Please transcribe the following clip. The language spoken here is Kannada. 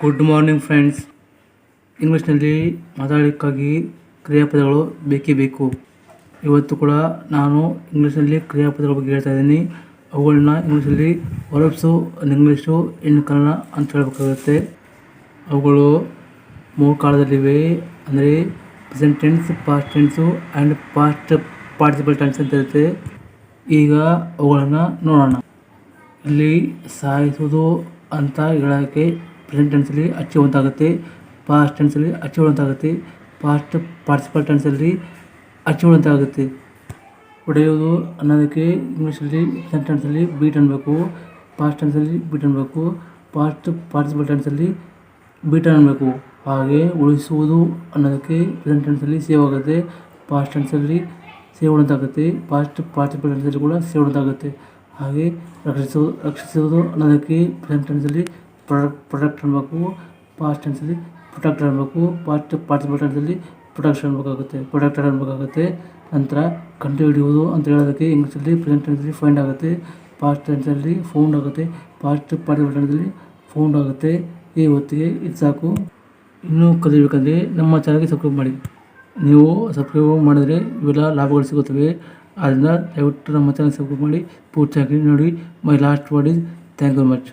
ಗುಡ್ ಮಾರ್ನಿಂಗ್ ಫ್ರೆಂಡ್ಸ್ ಇಂಗ್ಲೀಷ್ನಲ್ಲಿ ಮಾತಾಡಲಿಕ್ಕಾಗಿ ಕ್ರಿಯಾಪದಗಳು ಬೇಕೇ ಬೇಕು. ಇವತ್ತು ಕೂಡ ನಾನು ಇಂಗ್ಲೀಷ್ನಲ್ಲಿ ಕ್ರಿಯಾಪದಗಳ ಬಗ್ಗೆ ಹೇಳ್ತಾ ಇದ್ದೀನಿ. ಅವುಗಳನ್ನ ಇಂಗ್ಲೀಷಲ್ಲಿ ವರ್ಬ್ಸು ಇಂಗ್ಲೀಷು ಹೆಣ್ಣು ಕನ್ನಡ ಅಂತ ಹೇಳಬೇಕಾಗುತ್ತೆ. ಅವುಗಳು ಮೂರು ಕಾಲದಲ್ಲಿವೆ. ಅಂದರೆ present tense past tense and past participle tense ಅಂತ ಇರುತ್ತೆ. ಈಗ ಅವುಗಳನ್ನು ನೋಡೋಣ. ಇಲ್ಲಿ ಸಾಯಿಸುವುದು ಅಂತ ಹೇಳೋಕ್ಕೆ ಪ್ರೆಸೆಂಟ್ ಟೆನ್ಸಲ್ಲಿ ಹಚ್ಚುವಂತಾಗುತ್ತೆ ಪಾಸ್ಟ್ ಟೆನ್ಸಲ್ಲಿ ಹಚ್ಚುವಂತಾಗುತ್ತೆ ಪಾಸ್ಟ್ ಪಾರ್ಟಿಸಿಪಲ್ ಟೆನ್ಸಲ್ಲಿ ಅಚೀವ್ ಅಂತಾಗುತ್ತೆ ಹೊಡೆಯೋದು ಅನ್ನೋದಕ್ಕೆ ಇಂಗ್ಲೀಷಲ್ಲಿ ಪ್ರೆಸೆಂಟ್ ಟೆನ್ಸಲ್ಲಿ ಬೀಟ್ ಅನ್ನಬೇಕು ಪಾಸ್ಟ್ ಟೆನ್ಸಲ್ಲಿ ಬೀಟ್ ಅನ್ನಬೇಕು ಪಾಸ್ಟ್ ಪಾರ್ಟಿಸಿಪಲ್ ಟೆನ್ಸಲ್ಲಿ ಬೀಟ್ ಅನ್ನಬೇಕು ಹಾಗೆ ಉಳಿಸುವುದು ಅನ್ನೋದಕ್ಕೆ ಪ್ರೆಸೆಂಟ್ ಟೆನ್ಸಲ್ಲಿ ಸೇವ್ ಆಗುತ್ತೆ ಪಾಸ್ಟ್ ಟೆನ್ಸಲ್ಲಿ ಸೇವ್ ಅಂತಾಗುತ್ತೆ ಪಾಸ್ಟ್ ಪಾರ್ಟಿಸಿಪಲ್ ಟೆನ್ಸಲ್ಲಿ ಕೂಡ ಸೇವ್ ಅಂತಾಗುತ್ತೆ ಹಾಗೆ ರಕ್ಷಿಸುವುದು ರಕ್ಷಿಸುವುದು ಅನ್ನೋದಕ್ಕೆ ಪ್ರೆಸೆಂಟ್ ಟೆನ್ಸಲ್ಲಿ ಪ್ರೊಡಕ್ಟ್ ಪ್ರೊಡಕ್ಟ್ ಅನ್ನಬೇಕು ಪಾಸ್ಟ್ ಟೆನ್ಸಲ್ಲಿ ಪ್ರೊಡಕ್ಟ್ ಅನ್ನಬೇಕು ಪಾಸ್ಟ್ ಪಾರ್ಟಿಸಿಪಲ್ ಟೆನ್ಸಲ್ಲಿ ಪ್ರೊಡಕ್ಷನ್ ಅನ್ಬೇಕಾಗುತ್ತೆ ಪ್ರೊಡಕ್ಟ್ ಅನ್ಬೇಕಾಗುತ್ತೆ ನಂತರ ಕಂಡು ಹಿಡಿಯುವುದು ಅಂತ ಹೇಳೋದಕ್ಕೆ ಇಂಗ್ಲೀಷಲ್ಲಿ ಪ್ರೆಸೆಂಟ್ ಟೆನ್ಸಲ್ಲಿ ಫೈಂಡ್ ಆಗುತ್ತೆ. ಪಾಸ್ಟ್ ಟೆನ್ಸಲ್ಲಿ ಫೌಂಡ್ ಆಗುತ್ತೆ. ಪಾಸ್ಟ್ ಪಾರ್ಟಿಸಿಪಲ್ ಟೆನ್ಸಲ್ಲಿ ಫೌಂಡ್ ಆಗುತ್ತೆ. ಈ ಹೊತ್ತಿಗೆ ಇದು ಸಾಕು. ಇನ್ನೂ ಕಲಿಬೇಕಂದ್ರೆ ನಮ್ಮ ಚಾನಲ್ಗೆ ಸಬ್ಸ್ಕ್ರೈಬ್ ಮಾಡಿ. ನೀವು ಸಬ್ಸ್ಕ್ರೈಬ್ ಮಾಡಿದರೆ ಇವೆಲ್ಲ ಲಾಭಗಳು ಸಿಗುತ್ತವೆ. ಆದ್ದರಿಂದ ದಯವಿಟ್ಟು ನಮ್ಮ ಚಾನಲ್ ಸಬ್ಸ್ಕ್ರೈಬ್ ಮಾಡಿ. ಪೂರ್ತಿಯಾಗಿ ನೋಡಿ. My last word is thank you much